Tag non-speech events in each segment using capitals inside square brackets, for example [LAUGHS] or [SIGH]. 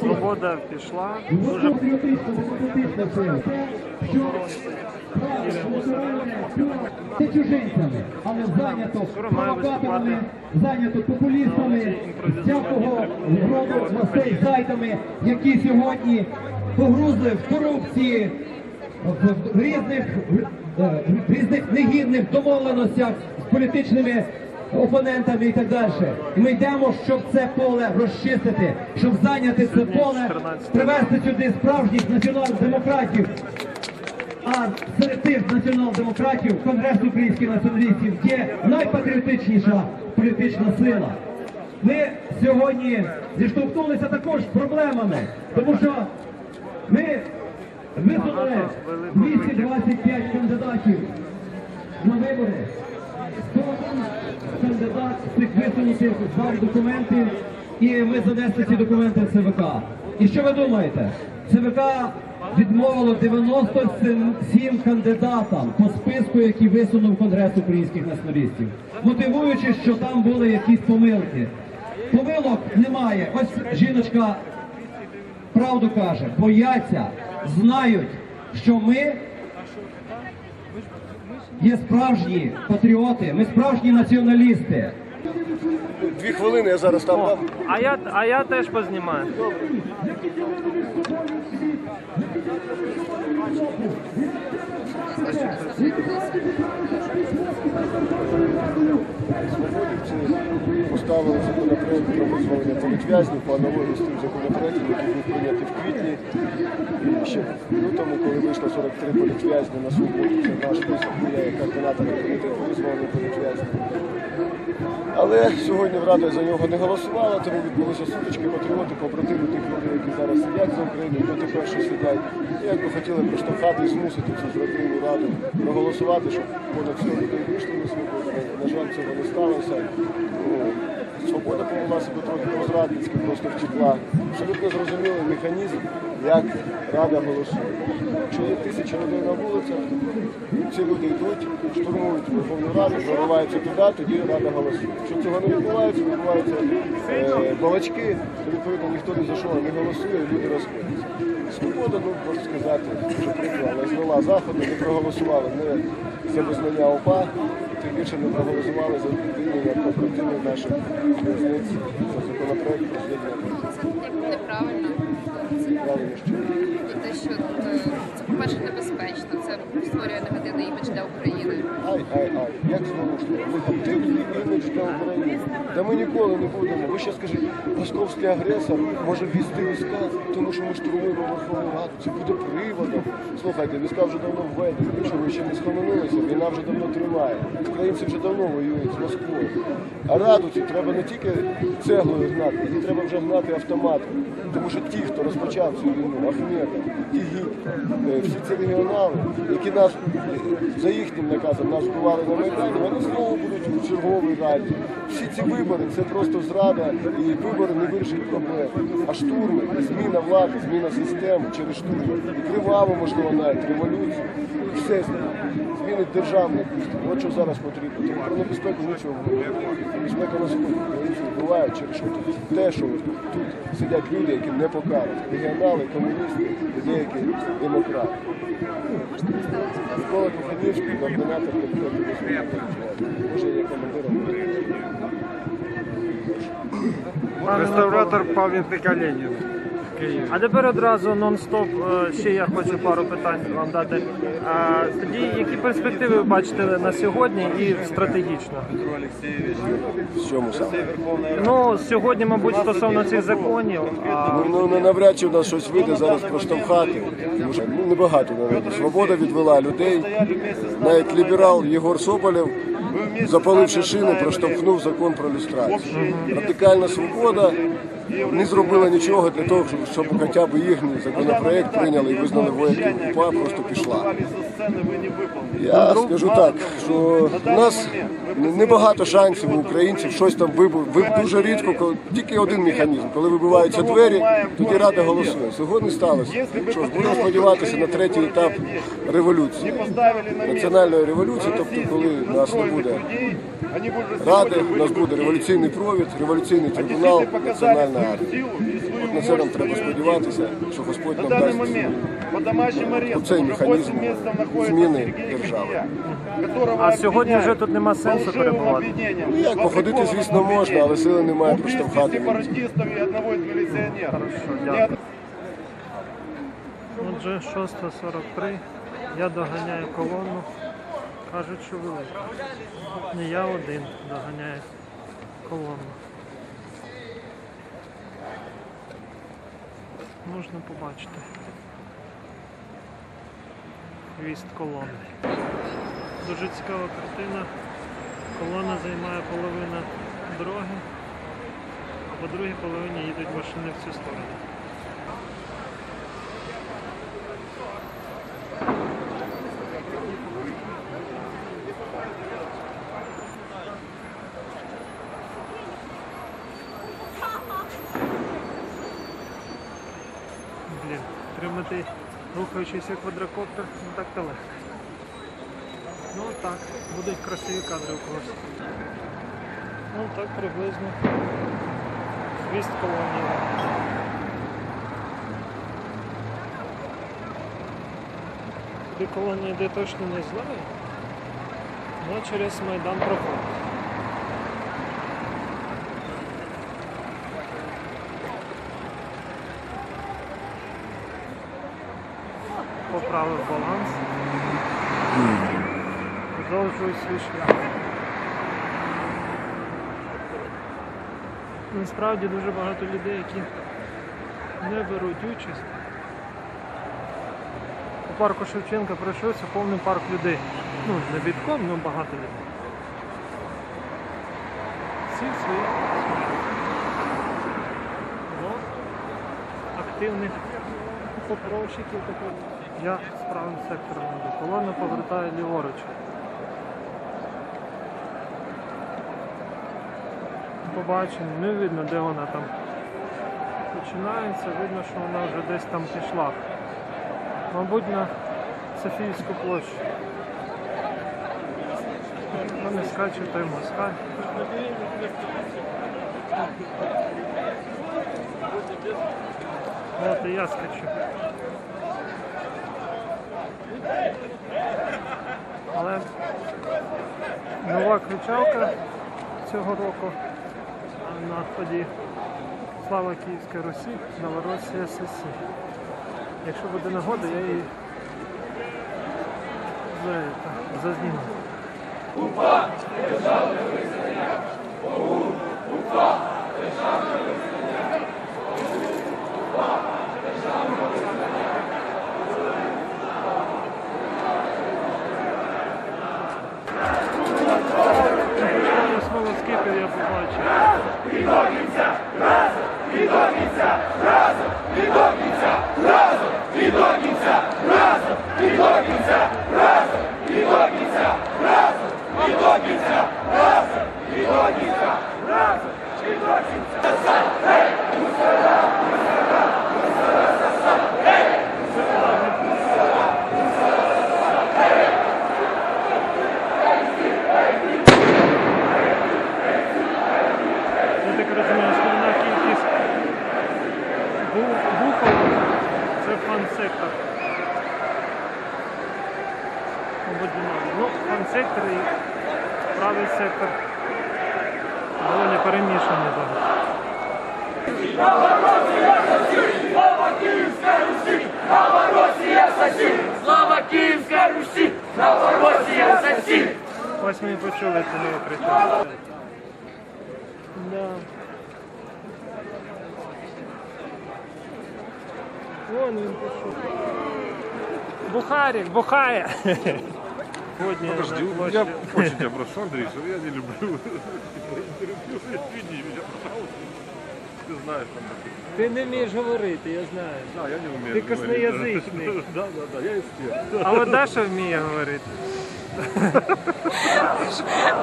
Свобода пішла. дуже не чужинцями, але зайнято Скоро має провокаторами, виступати. зайнято популістами, всякого роду властей сайтами, які сьогодні погрузли в корупції, в різних, е, в різних негідних домовленостях з політичними опонентами і так далі. І ми йдемо, щоб це поле розчистити, щоб зайняти це поле, привести сюди справжніх націонал-демократів. А серед тих націонал-демократів Конгрес українських націоналістів є найпатріотичніша політична сила. Ми сьогодні зіштовхнулися також з проблемами, тому що ми висунули 225 кандидатів на вибори. 101 кандидат цих висунутих здав документи, і ми занесли ці документи в ЦВК. І що ви думаєте? ЦВК відмовило 97 кандидатам по списку, який висунув Конгрес українських націоналістів, мотивуючи, що там були якісь помилки. Помилок немає. Ось жіночка правду каже, бояться, знають, що ми є справжні патріоти, ми справжні націоналісти. Дві хвилини я зараз там дам. А я, а я теж познімаю. Поставили законопроект про визволення політв'язнів по аналогії з тим законопроектом, який був прийнятий в квітні. І ще в лютому, коли вийшло 43 політв'язні на свободу, це наш список, я як координатор комітету визволення політв'язнів. Але сьогодні в Раді за нього не голосувала, тому відбулися сутички патріоти, побратими тих людей, які зараз сидять за Україну, хто тепер що сидять. І якби хотіли проштовхати і змусити цю зрадливу раду проголосувати, щоб понад 100 людей вийшли на свободу. На жаль, цього не сталося. Свобода повела себе трохи по-зрадницьки, просто втекла. Абсолютно зрозумілий механізм, як Рада голосує. Якщо є тисяча людей на вулицях, ці люди йдуть, штурмують Верховну Раду, прориваються туди, тоді Рада голосує. Якщо цього не відбувається, відбуваються е, балачки, то відповідно ніхто не за що не голосує, люди розходяться. Свобода, ну можна сказати, дуже прикро, звела заходи, не проголосували не за визнання ОПА, тим більше ми проголосували за звільнення побратимів наших в'язниць, за законопроект про звільнення. Це неправильно. Правильно, що І те, що е, це, по-перше, небезпечно, це створює негативний імідж для України. Ай, ай, ай, як зворушливо. Негативний імідж для України. Та ми ніколи не будемо. Ви ще скажіть, московський агресор може ввести війська, тому що ми штурмуємо Верховну Раду. Це буде приводом. Слухайте, війська вже давно введені. Ви ще не схаменулися? Війна вже давно тримає. Українці вже давно воюють з Москвою. А раду цю треба не тільки цеглою гнати, її треба вже гнати автоматом. Тому що ті, хто розпочав цю війну, Ахметов, Тігіп, е, всі ці регіонали, які нас е, за їхнім наказом нас вбивали на Майдані, вони знову будуть у черговій раді. Всі ці вибори це просто зрада і вибори не вирішать проблем. А штурми, зміна влади, зміна системи через штурми, криваво, можливо, навіть революцію. І все змінить державне устрій. От що зараз потрібно. Тому про небезпеку нічого. Небезпека на сході. Вбивають через що. Те, що тут сидять люди, які не покарать. Регіонали, комуністи і деякі демократи. Микола Куханівський, координатор комітету безпеки. Може, є командиром. Реставратор пам'ятника Леніна. А тепер одразу нон-стоп. е, Ще я хочу пару питань вам дати. А, тоді які перспективи ви бачите на сьогодні і стратегічно? В чому саме? Ну сьогодні, мабуть, стосовно цих законів. А, Ну, ну, ну, навряд чи в нас щось вийде зараз проштовхати. Тому що ну, небагато народу. Свобода відвела людей. Навіть ліберал Єгор Соболєв, запаливши шину, проштовхнув закон про люстрацію. Радикальна свобода не зробила нічого для того, щоб, хоча б їхній законопроект прийняли і визнали вояків УПА, просто пішла. цены вы не выполнили. Я скажу так, що у нас небагато шансів у українців щось там вибив. Ви дуже рідко, коли тільки один механізм. Коли вибиваються двері, тоді рада голосує. Сьогодні сталося. Що ж, будемо сподіватися на третій етап революції. Поставили на место. Національної революції, тобто коли нас не буде людей, они бы уже ради, сегодня у нас были буде бы революційний провід, революційний трибунал, Действительно показали національна свою армія. силу и свою От на це мощь, нам треба свою сподіватися, що Господь На нам данный дасть по домашним арестам оцей уже механізм 8 месяцев находится зміни Сергей держави. А сьогодні вже тут нема сенсу перебувати. Ну як, походити, звісно, можна, але сили немає проштовхати. сепаратистов и одного из милиционеров. Хорошо, Ни Отже, 6.43. Я доганяю колону. Кажуть, що велика. Не я один доганяю колону. Можна побачити. Хвіст колони. Дуже цікава картина. Колона займає половину дороги, а по другій половині їдуть машини в цю сторону. Блін, тримати рухаючийся квадрокоптер не так то легко. Ну так, будуть красиві кадри у когось. Ну так приблизно. Хвіст колонії. Куди колонія йде точно не знаю. Ну через Майдан проходить. Поправив баланс. Продовжую свій шлях. Насправді дуже багато людей, які не беруть участь. У парку Шевченка пройшовся повний парк людей. Ну, не бітком, але багато людей. Всі. Ну, активних попровщиків таких. Я з правим сектором. Колона повертає ліворуч. Побачимо, не видно, де вона там починається, видно, що вона вже десь там пішла. Мабуть, на Софіївську площу. Хто не скаче, той москаль. От і я скачу. Але нова кричалка цього року на ході Слава Київської Русі, Новоросія ССі. Якщо буде нагода, я її за, это, зазніму. Почали смолоскипів я побачив. Я так розумію, основна кількість бу- бухов це фан-сектор. Мабуть, немає. Ну, фан-сектор і правий сектор доволі перемішані зараз. Слава Київській Русі! Новоросія засіль! Ось ми і почули це нове кричання. Да. Вон він пішов. Бухарик, бухає. Сьогодні Подожди, очень тебя прошу, Андрей, что я не люблю интервью. Меня, пожалуйста. ты знаешь там. Ти не вмієш говорити, я знаю. Да, я не умею. Ти говорить. косноязичний. [LAUGHS] Да, да, да, я из. А от Даша вміє говорити.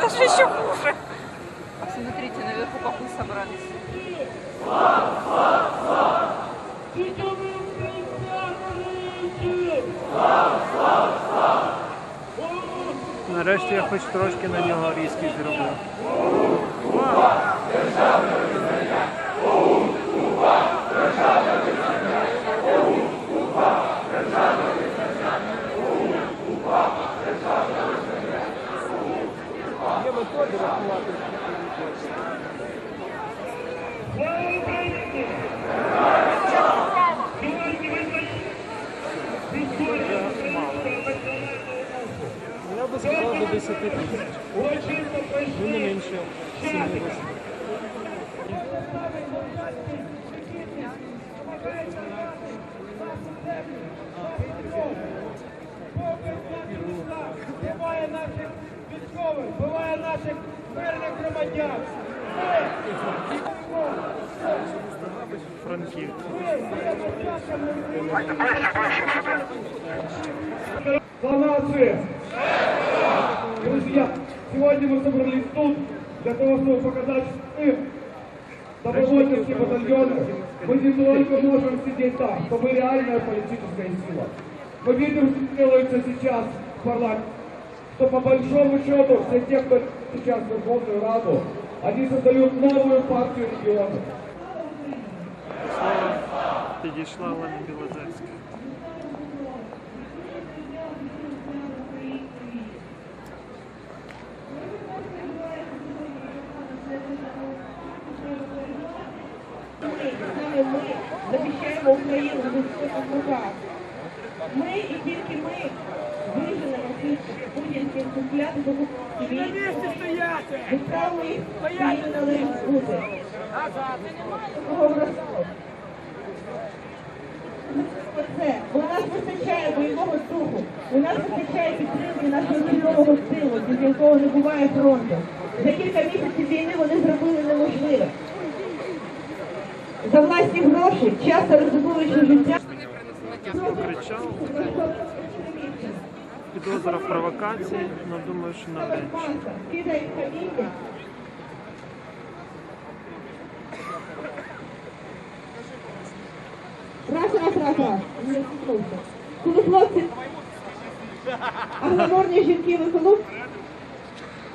Даже еще хуже. Смотрите, наверху паху собрались. Нарешті я хоч трошки на нього різкість зроблю. Є методи рахувати. Я би сказав до 10 тисяч. Ну не менше 70. Буває військових, буває наших мирних громадян. Франків. Слава нации! Друзья, сегодня мы собрались тут для того, чтобы показать, что мы, добровольческие батальоны, мы не только можем сидеть там, что мы реальная политическая сила. Мы видим, что делается сейчас в парламенте, что по большому счету все те, кто сейчас в Верховную Раду, они создают новую партию регионов. Слово підійшла Олена Білозерська. Саме ми захищаємо Україну від всіх ворогів. Ми і тільки ми до війни. Відправили їх належить бути. У нас вистачає бойового духу, у нас вистачає підтримки нашого чудового силу, без якого не буває фронту. За кілька місяців війни вони зробили неможливе. За власні гроші, часто ризикуючи життя. Підозра в провокації, але думаю, що на менше. Раз, раз, раз, раз. Коли хлопці, а гламурні жінки виколуп,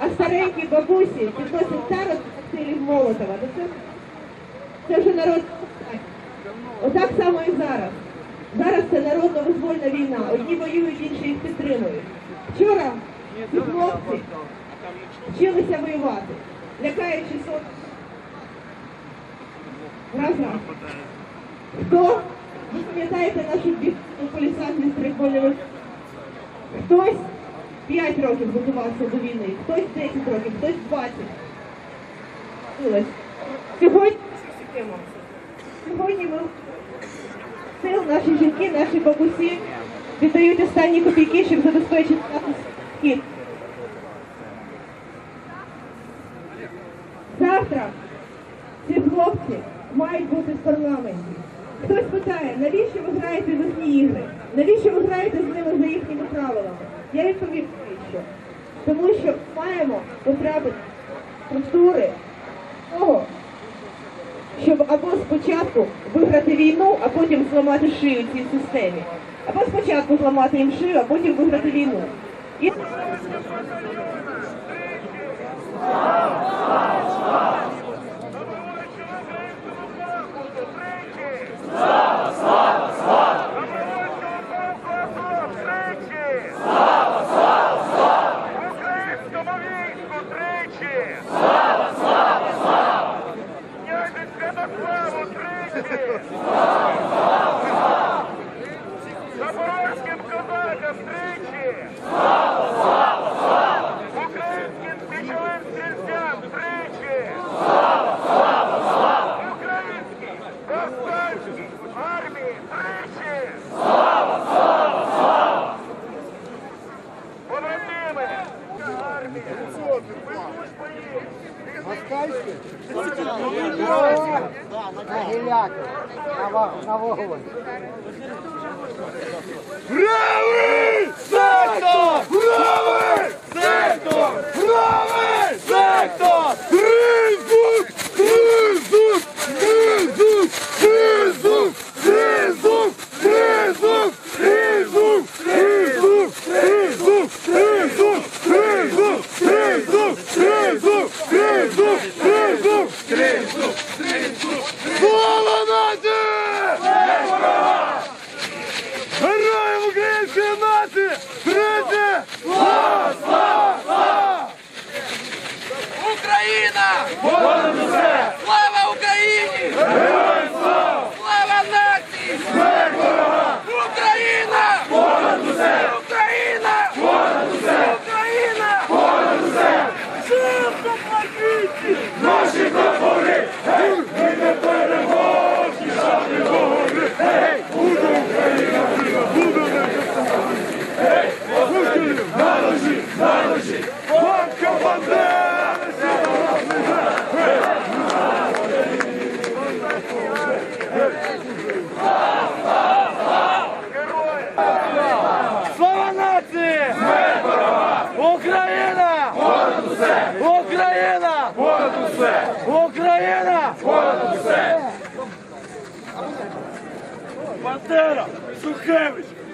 а старенькі бабусі підносять старост коктейлів Молотова. Ну це, це вже народ. Отак само і зараз. Зараз це народно визвольна війна. Одні воюють, інші їх підтримують. Вчора ці хлопці вчилися воювати, лякаючи сот. Раз, раз. Хто? Ви пам'ятаєте нашу бігу по лісах? Хтось 5 років готувався до війни, хтось 10 років, хтось 20. Сьогодні Сьогодні ми сил наші жінки, наші бабусі віддають останні копійки, щоб забезпечити захист схід. Завтра ці хлопці мають бути в парламенті. Хтось питає, навіщо ви граєте в їхні ігри? Навіщо ви граєте з ними за їхніми правилами? Я відповім, навіщо. Тому що маємо потрапити структури того, щоб або спочатку виграти війну, а потім зламати шию цій системі. Або спочатку зламати їм шию, а потім виграти війну. І... Українському війську тричі! Слава, слава, слава! Тричі! Запорозьким Гіляк. На вогонь. Правий сектор! Правий сектор! Правий сектор!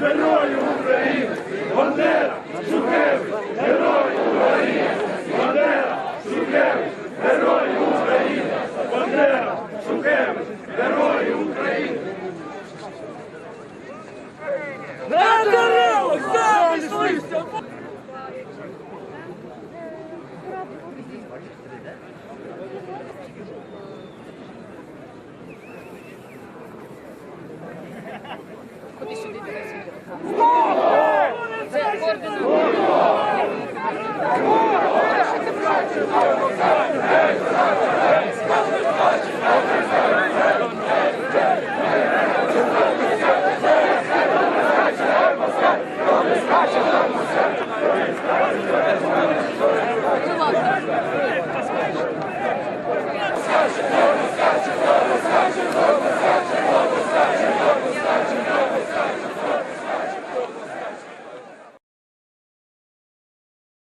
Герою України! Бандера! Шухевич! Герою України! Бандера! Шухевич! Герою України! Бандера! Шухевич! Герою України!